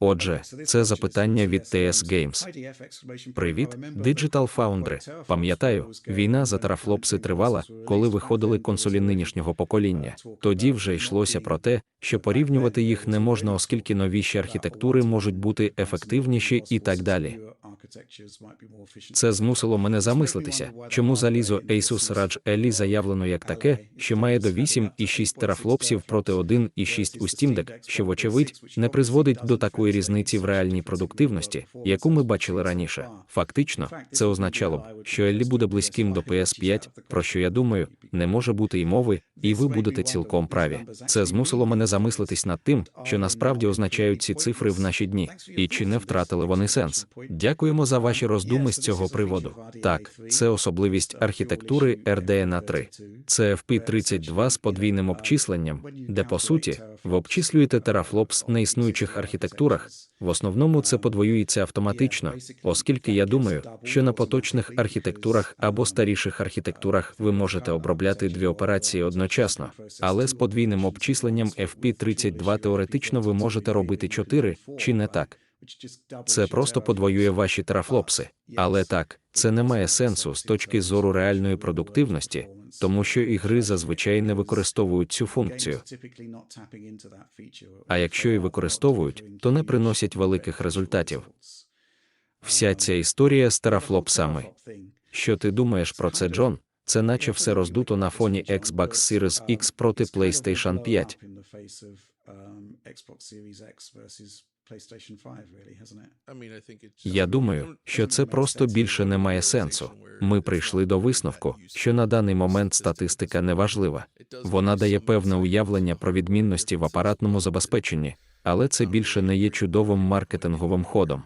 Отже, це запитання від TS Games. Привіт, Digital Foundry. Пам'ятаю, війна за тарафлопси тривала, коли виходили консолі нинішнього покоління. Тоді вже йшлося про те, що порівнювати їх не можна, оскільки новіші архітектури можуть бути ефективніші і так далі. Це змусило мене замислитися, чому залізо Asus ROG Ally заявлено як таке, що має до 8,6 терафлопсів проти 1,6 у Steam Deck, що, вочевидь, не призводить до такої різниці в реальній продуктивності, яку ми бачили раніше. Фактично, це означало б, що Ellie буде близьким до PS5, про що я думаю, не може бути й мови, і ви будете цілком праві. Це змусило мене замислитись над тим, що насправді означають ці цифри в наші дні, і чи не втратили вони сенс. Дякуємо за ваші роздуми з цього приводу. Так, це особливість архітектури RDNA 3. Це FP32 з подвійним обчисленням, де по суті ви обчислюєте терафлопс на існуючих архітектурах. В основному це подвоюється автоматично, оскільки я думаю, що на поточних архітектурах або старіших архітектурах ви можете обробляти дві операції одночасно, але з подвійним обчисленням FP32 теоретично ви можете робити 4, чи не так. Це просто подвоює ваші терафлопси. Але так, це не має сенсу з точки зору реальної продуктивності, тому що ігри зазвичай не використовують цю функцію. А якщо і використовують, то не приносять великих результатів. Вся ця історія з терафлопсами. Що ти думаєш про це, Джон? Це наче все роздуто на фоні Xbox Series X проти PlayStation 5. Я думаю, що це просто більше не має сенсу. Ми прийшли до висновку, що на даний момент статистика не важлива. Вона дає певне уявлення про відмінності в апаратному забезпеченні, але це більше не є чудовим маркетинговим ходом.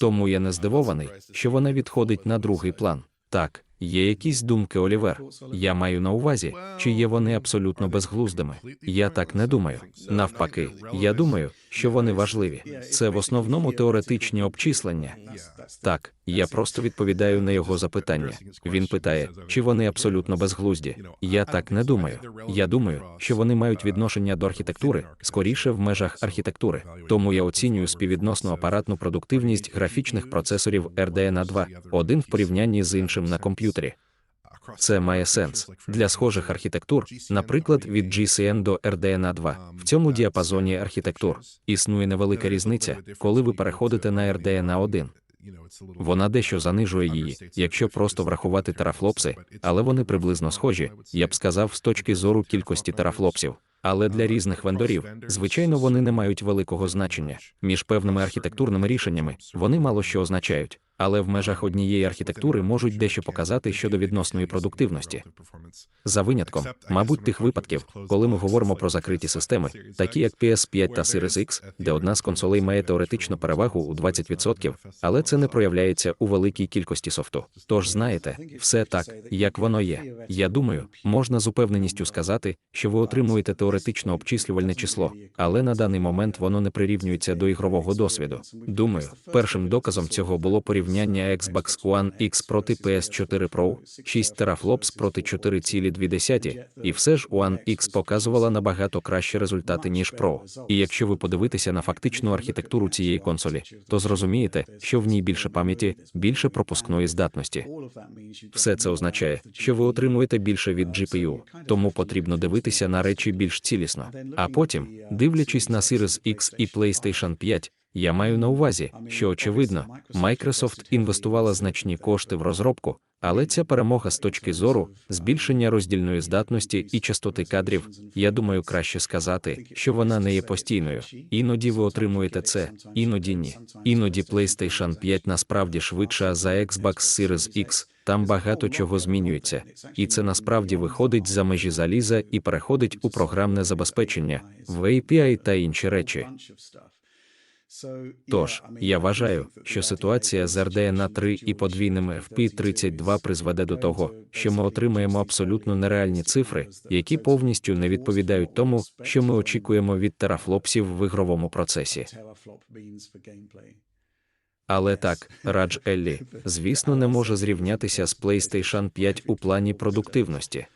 Тому я не здивований, що вона відходить на другий план. Так, Є якісь думки, Олівер. Я маю на увазі, чи є вони абсолютно безглуздими. Я так не думаю. Навпаки, я думаю, що вони важливі. Це в основному теоретичні обчислення. Так, я просто відповідаю на його запитання. Він питає, чи вони абсолютно безглузді. Я так не думаю. Я думаю, що вони мають відношення до архітектури, скоріше в межах архітектури. Тому я оцінюю співвідносну апаратну продуктивність графічних процесорів RDNA 2, один в порівнянні з іншим на комп'ютері. Це має сенс для схожих архітектур, наприклад, від GCN до RDNA 2. В цьому діапазоні архітектур існує невелика різниця, коли ви переходите на RDNA 1. Вона дещо занижує її, якщо просто врахувати терафлопси, але вони приблизно схожі, я б сказав, з точки зору кількості терафлопсів. Але для різних вендорів, звичайно, вони не мають великого значення. Між певними архітектурними рішеннями вони мало що означають але в межах однієї архітектури можуть дещо показати щодо відносної продуктивності. За винятком, мабуть, тих випадків, коли ми говоримо про закриті системи, такі як PS5 та Series X, де одна з консолей має теоретичну перевагу у 20%, але це не проявляється у великій кількості софту. Тож знаєте, все так, як воно є. Я думаю, можна з упевненістю сказати, що ви отримуєте теоретично обчислювальне число, але на даний момент воно не прирівнюється до ігрового досвіду. Думаю, першим доказом цього було порівняння порівняння Xbox One X проти PS4 Pro, 6 терафлопс проти 4,2, і все ж One X показувала набагато кращі результати, ніж Pro. І якщо ви подивитеся на фактичну архітектуру цієї консолі, то зрозумієте, що в ній більше пам'яті, більше пропускної здатності. Все це означає, що ви отримуєте більше від GPU, тому потрібно дивитися на речі більш цілісно. А потім, дивлячись на Series X і PlayStation 5, я маю на увазі, що очевидно, Microsoft інвестувала значні кошти в розробку, але ця перемога з точки зору збільшення роздільної здатності і частоти кадрів, я думаю, краще сказати, що вона не є постійною. Іноді ви отримуєте це, іноді ні. Іноді PlayStation 5 насправді швидша за Xbox Series X. Там багато чого змінюється, і це насправді виходить за межі заліза і переходить у програмне забезпечення, в API та інші речі. Тож, я вважаю, що ситуація з RDNA 3 і подвійними FP32 призведе до того, що ми отримаємо абсолютно нереальні цифри, які повністю не відповідають тому, що ми очікуємо від терафлопсів в ігровому процесі. Але так, Радж Еллі, звісно, не може зрівнятися з PlayStation 5 у плані продуктивності.